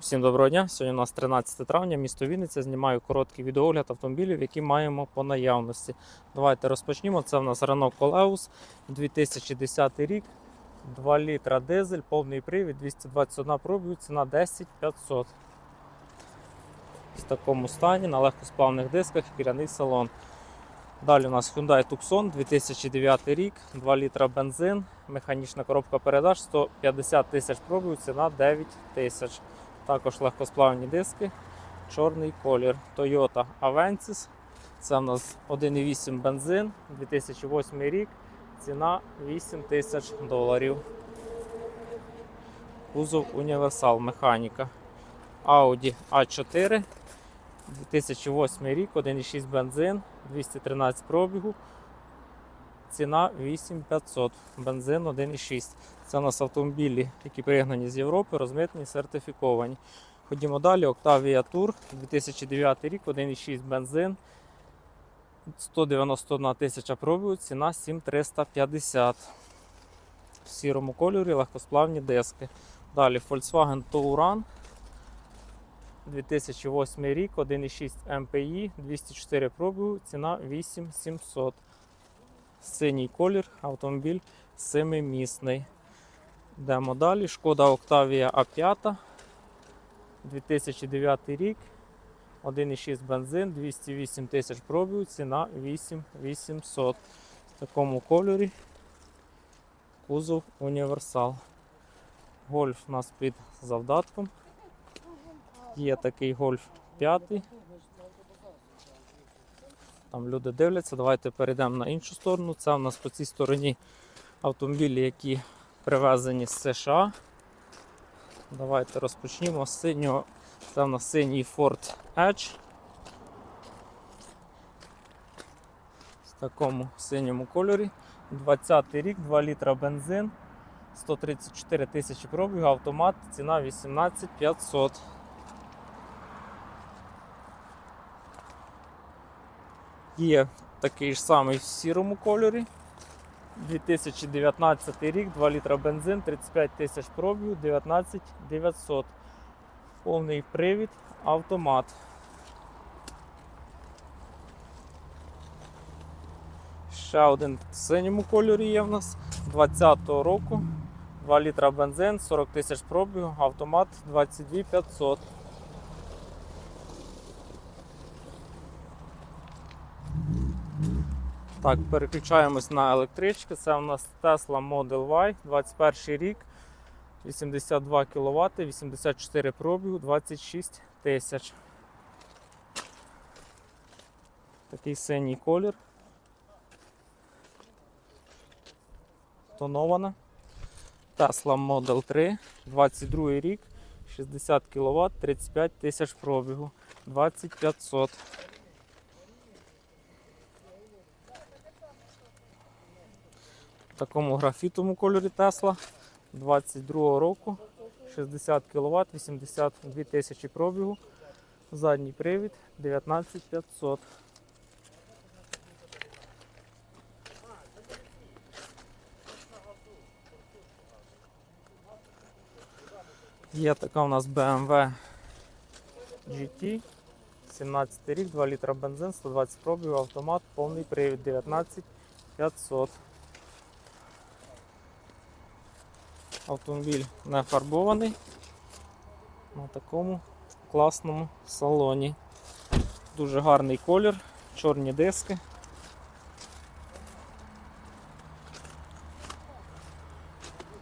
Всім доброго дня. Сьогодні у нас 13 травня, місто Вінниця. Знімаю короткий відеогляд автомобілів, які маємо по наявності. Давайте розпочнімо. Це в нас Renault Coleus 2010 рік, 2 літра дизель, повний привід, 221 пробів, ціна 10 500. В такому стані на легкосплавних дисках шкіряний салон. Далі у нас Hyundai Tucson 2009 рік, 2 літра бензин, механічна коробка передач, 150 тисяч пробів, ціна 9 тисяч. Також легкосплавні диски, чорний колір. Toyota Avensis. Це в нас 1,8 бензин, 2008 рік, ціна 8 тисяч доларів. Кузов Універсал, механіка. Audi A4, 2008 рік, 1,6 бензин, 213 пробігу. Ціна 8500, бензин 1,6. Це у нас автомобілі, які пригнані з Європи, розмитнені, сертифіковані. Ходімо далі. Octavia Tour 2009 рік, 1,6 бензин, 191 тисяча пробігу, ціна 7350. В сірому кольорі легкосплавні диски. Далі Volkswagen Touran 2008 рік, 1,6 MPI, 204 пробігу, ціна 8700. Синій колір, автомобіль семимісний. Йдемо далі. Шкода Octavia A5. 2009 рік. 1,6 бензин, 208 тисяч пробів, ціна 8800. В такому кольорі. Кузов універсал. Гольф у нас під завдатком. Є такий гольф 5. Там люди дивляться. Давайте перейдемо на іншу сторону. Це у нас по цій стороні автомобілі, які привезені з США. Давайте розпочнімо з синього. Це у нас синій Ford Edge. В такому синьому кольорі. 20 рік, 2 літра бензин, 134 тисячі пробігу, автомат, ціна 18 500. Є такий ж самий в сірому кольорі. 2019 рік, 2 літра бензин, 35 тисяч пробігу, 19 900. Повний привід, автомат. Ще один в синьому кольорі є в нас 20-го року. 2 літра бензин, 40 тисяч пробігу, автомат 22 500. Так, переключаємось на електрички. Це у нас Tesla Model Y, 21 рік, 82 кВт, 84 пробігу, 26 тисяч. Такий синій колір. Тонована. Tesla Model 3, 22 рік, 60 кВт, 35 тисяч пробігу, 2500. Такому графітовому кольорі Тесла 22 року, 60 кВт, 82 тисячі пробігу, задній привід 19500. Є така у нас BMW GT, 17 рік, 2 літра бензин, 120 пробігів, автомат, повний привід 19500. Автомобіль не фарбований на такому класному салоні. Дуже гарний колір, чорні диски.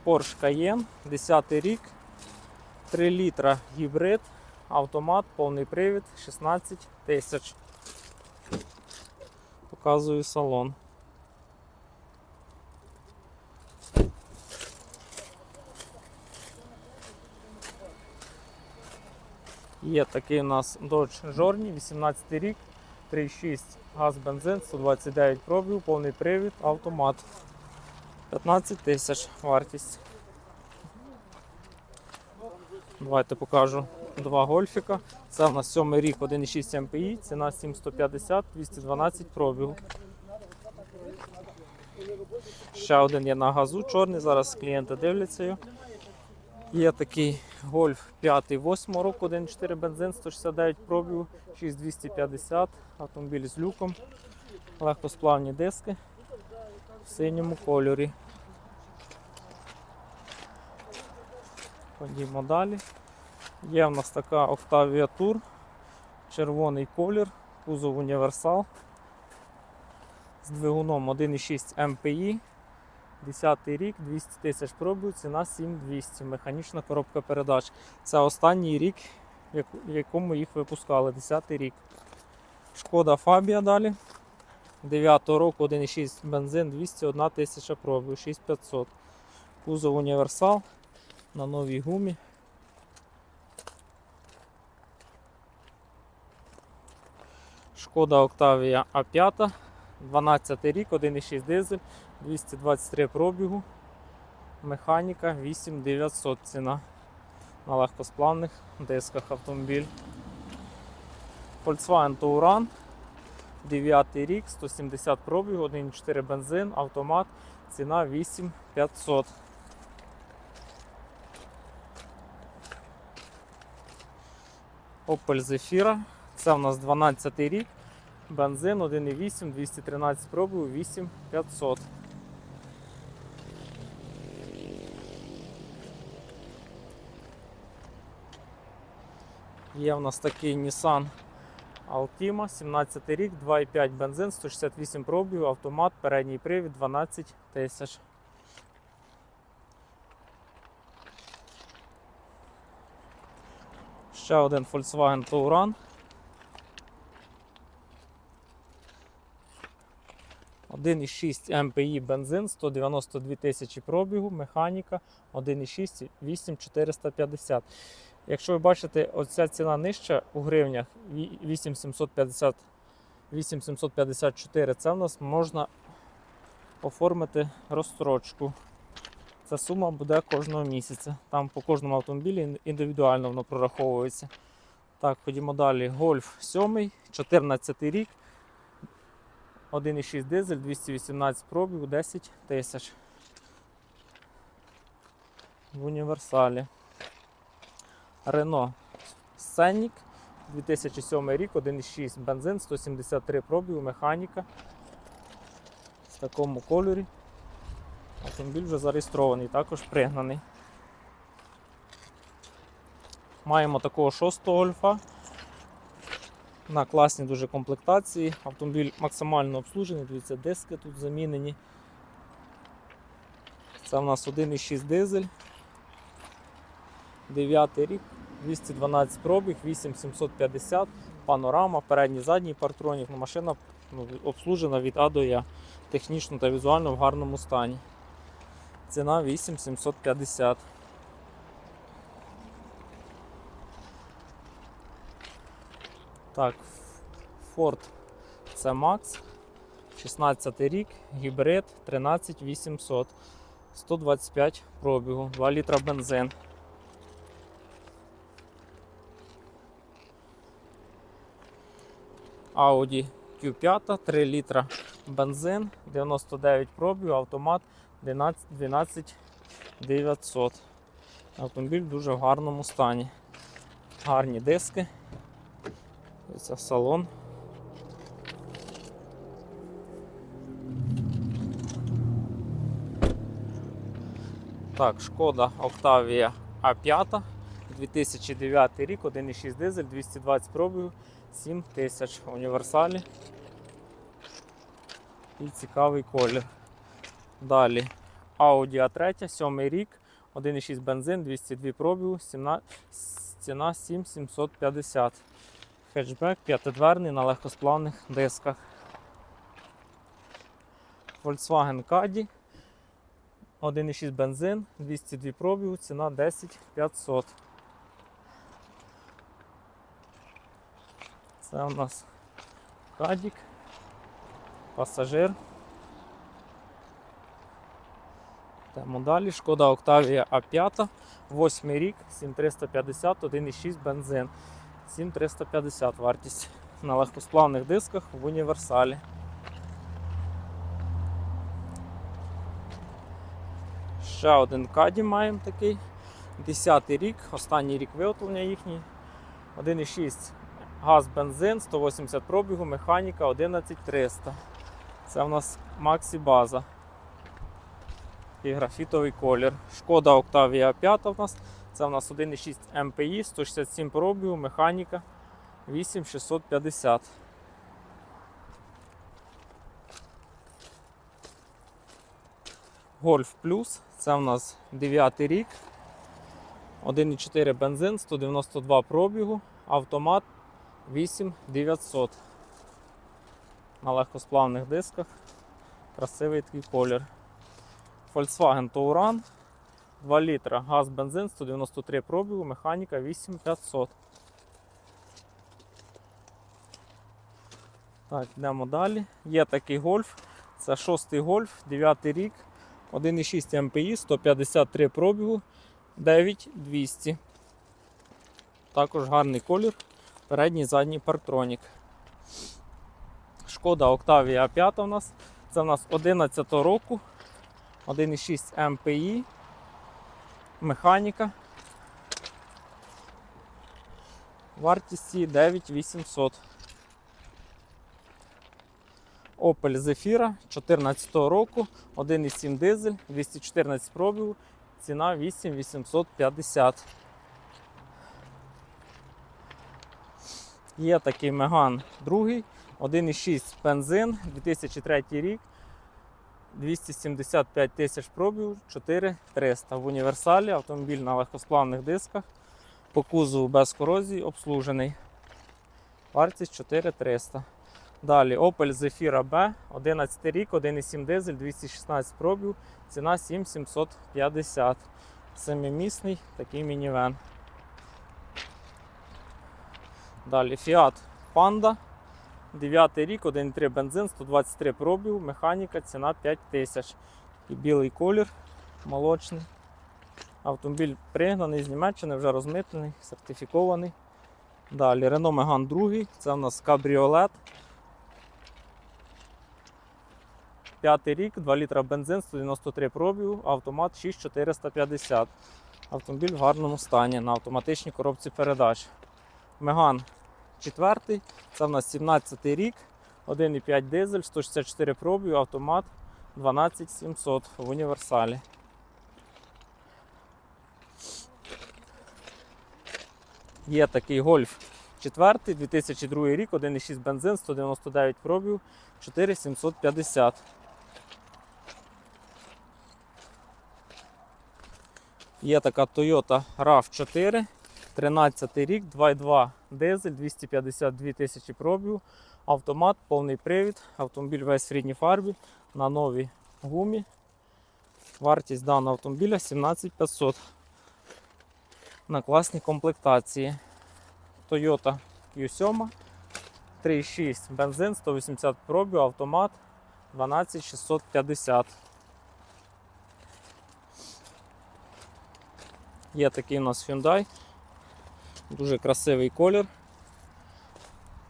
Porsche Cayenne, 10 рік, 3 літра гібрид, автомат, повний привід, 16 тисяч. Показую салон. Є такий у нас Dodge Journey, 18 рік, 3,6 газ бензин, 129 пробів, повний привід, автомат. 15 тисяч вартість. Давайте покажу два гольфіка. Це у нас 7 рік, 1,6 MPI, ціна 7150, 212 пробів. Ще один є на газу чорний, зараз клієнти дивляться його. Є такий Гольф 5 8 року, 1.4 бензин, 169 пробігу, 6250, автомобіль з люком, легкосплавні диски в синьому кольорі. Ходімо далі. Є в нас така Octavia Tour, червоний колір, кузов універсал з двигуном 1,6 МПІ. 10 рік, 200 тисяч пробів, ціна 7200, механічна коробка передач. Це останній рік, в якому їх випускали, 10 рік. Шкода Фабія далі. 9 року 1,6 бензин, 201 тисяча пробів, 6500. Кузов універсал на новій гумі. Шкода Octavia А5, 12 рік, 1,6 дизель, 223 пробігу. Механіка 8900 ціна на легкосплавних дисках автомобіль. Volkswagen Touran, 9 рік, 170 пробігу, 1,4 бензин, автомат, ціна 8500. Opel Zafira, це у нас 12 рік, бензин 1,8, 213 пробігу, 8500. Є в нас такий Nissan Altima, 17 рік, 2,5 бензин, 168 пробігів, автомат, передній привід, 12 тисяч. Ще один Volkswagen Touran. Один із 6 МПІ бензин, 192 тисячі пробігу, механіка 1,6, 8450. Якщо ви бачите, оця ціна нижча у гривнях 8750, 8754, це в нас можна оформити розстрочку. Ця сума буде кожного місяця. Там по кожному автомобілі індивідуально воно прораховується. Так, ходімо далі. Гольф 7, 14 рік. 1,6 дизель, 218 пробів, 10 тисяч. В універсалі. Рено Сценік 2007 рік, 1,6 бензин, 173 пробігу, механіка. В такому кольорі. Автомобіль вже зареєстрований, також пригнаний. Маємо такого шостого гольфа. На класній дуже комплектації. Автомобіль максимально обслужений, дивіться, диски тут замінені. Це у нас 1,6 дизель. 9 рік, 212 пробіг, 8750, панорама, передній задній партронік. Ну, Машина ну, обслужена від А до Я. Технічно та візуально в гарному стані. Ціна 8750. Так, Ford це Max. 16 рік, гібрид 13800. 125 пробігу, 2 літра бензин. Audi Q5, 3 літра бензин, 99 пробів, автомат 12, 12 900. Автомобіль в дуже гарному стані. Гарні диски. Це салон. Так, шкода Octavia A5, 2009 рік, 1,6 дизель, 220 пробігів. 7 тисяч універсалі. І цікавий колір. Далі Audi A3, 7 рік, 1,6 бензин, 202 пробігу, 17, ціна 7750. Хетчбек п'ятидверний на легкосплавних дисках. Volkswagen Caddy, 1,6 бензин, 202 пробігу, ціна 10500. Це у нас кадік, пасажир. Йдемо далі. Шкода Octavia A5, 8 рік, 7350, 1,6 бензин. 7350 вартість на легкосплавних дисках в універсалі. Ще один каді маємо такий. 10 рік, останній рік виготовлення їхній. 1,6 газ, бензин, 180 пробігу, механіка 11300. Це у нас Максі база. І графітовий колір. Шкода Octavia 5 у нас. Це у нас 1,6 МПІ, 167 пробігу, механіка 8650. Гольф Плюс. Це у нас 9 рік. 1,4 бензин, 192 пробігу, автомат 8900. На легкосплавних дисках. Красивий такий колір. Volkswagen Touran 2 літра, газ, бензин, 193 пробігу, механіка 8500. Так, йдемо далі. Є такий гольф. Це шостий гольф, 9 рік, 1,6 МПІ, 153 пробігу, 9200. Також гарний колір. Передній задній парктронік. Шкода Octavia 5 у нас. Це у нас 11 року. 1,6 МПІ. Механіка. Вартість її 9800. Opel Zafira 14 року, 1,7 дизель, 214 пробігу, ціна 8850. Є такий Меган другий, 1,6 бензин, 2003 рік, 275 тисяч пробігу, 4300. В універсалі автомобіль на легкосплавних дисках, по кузову без корозії, обслужений. Вартість 4300. Далі Opel Zafira B, 11 рік, 1,7 дизель, 216 пробів, ціна 7750. Семимісний такий мінівен. Далі Fiat Panda, 9 рік, 1,3 бензин, 123 пробів, механіка, ціна 5000. І білий колір, молочний. Автомобіль пригнаний з Німеччини, вже розмитнений, сертифікований. Далі Renault Megane 2, це у нас кабріолет. П'ятий рік, 2 літра бензин, 193 пробігу, автомат 6450. Автомобіль в гарному стані на автоматичній коробці передач. Меган 4, це в нас 17 рік, 1,5 дизель, 164 пробігу, автомат 12700 в універсалі. Є такий гольф 4, 2002 рік, 1,6 бензин, 199 пробігу, 4750. Є така Toyota RAV4, 13 рік, 2,2 дизель, 252 тисячі пробігу, автомат, повний привід, автомобіль весь в рідній фарбі, на новій гумі. Вартість даного автомобіля 17500 на класній комплектації. Toyota Q7, 3,6 бензин, 180 пробігу, автомат 12650. Є такий у нас Hyundai. Дуже красивий колір.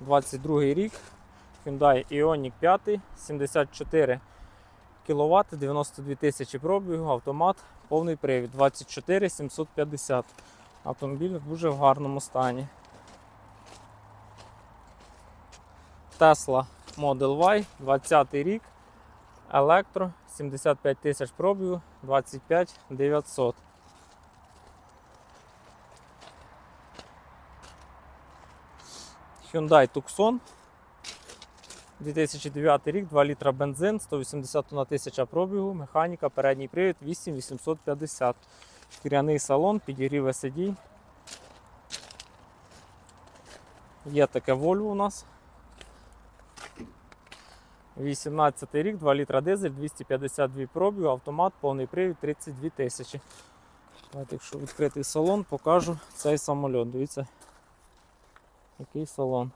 22 рік. Hyundai Ioniq 5, 74 кВт, 92 тисячі пробігу, автомат, повний привід, 24 750. Автомобіль в дуже гарному стані. Tesla Model Y, 20 рік. Електро, 75 тисяч пробігу, 25 900. Hyundai Tucson. 2009 рік, 2 літра бензин, 181 тисяча пробігу, механіка, передній привід 8850. Шкіряний салон, підігріве сидінь. Є таке Volvo у нас. 18 рік, 2 літра дизель, 252 пробігу, автомат, повний привід 32 тисячі. Якщо відкритий салон, покажу цей самоліт. Дивіться, який салон.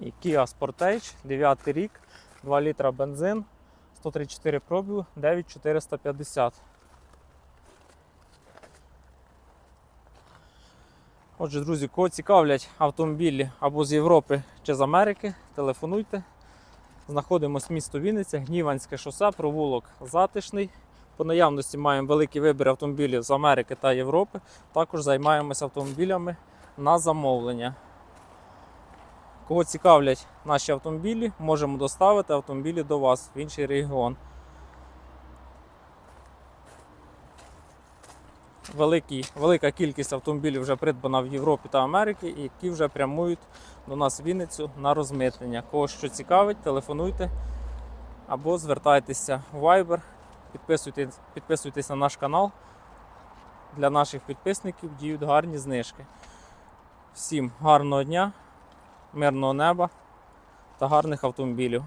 І Kia Sportage, 9 рік, 2 літра бензин, 134 пробігу, 9450. Отже, друзі, кого цікавлять автомобілі або з Європи чи з Америки, телефонуйте. Знаходимося місто Вінниця, Гніванське шосе, провулок Затишний. По наявності маємо великий вибір автомобілів з Америки та Європи. Також займаємося автомобілями на замовлення. Кого цікавлять наші автомобілі, можемо доставити автомобілі до вас в інший регіон. Великий, велика кількість автомобілів вже придбана в Європі та Америці, які вже прямують до нас в Вінницю на розмитнення. Кого що цікавить, телефонуйте або звертайтеся в Viber, підписуйтесь, підписуйтесь на наш канал. Для наших підписників діють гарні знижки. Всім гарного дня, мирного неба та гарних автомобілів.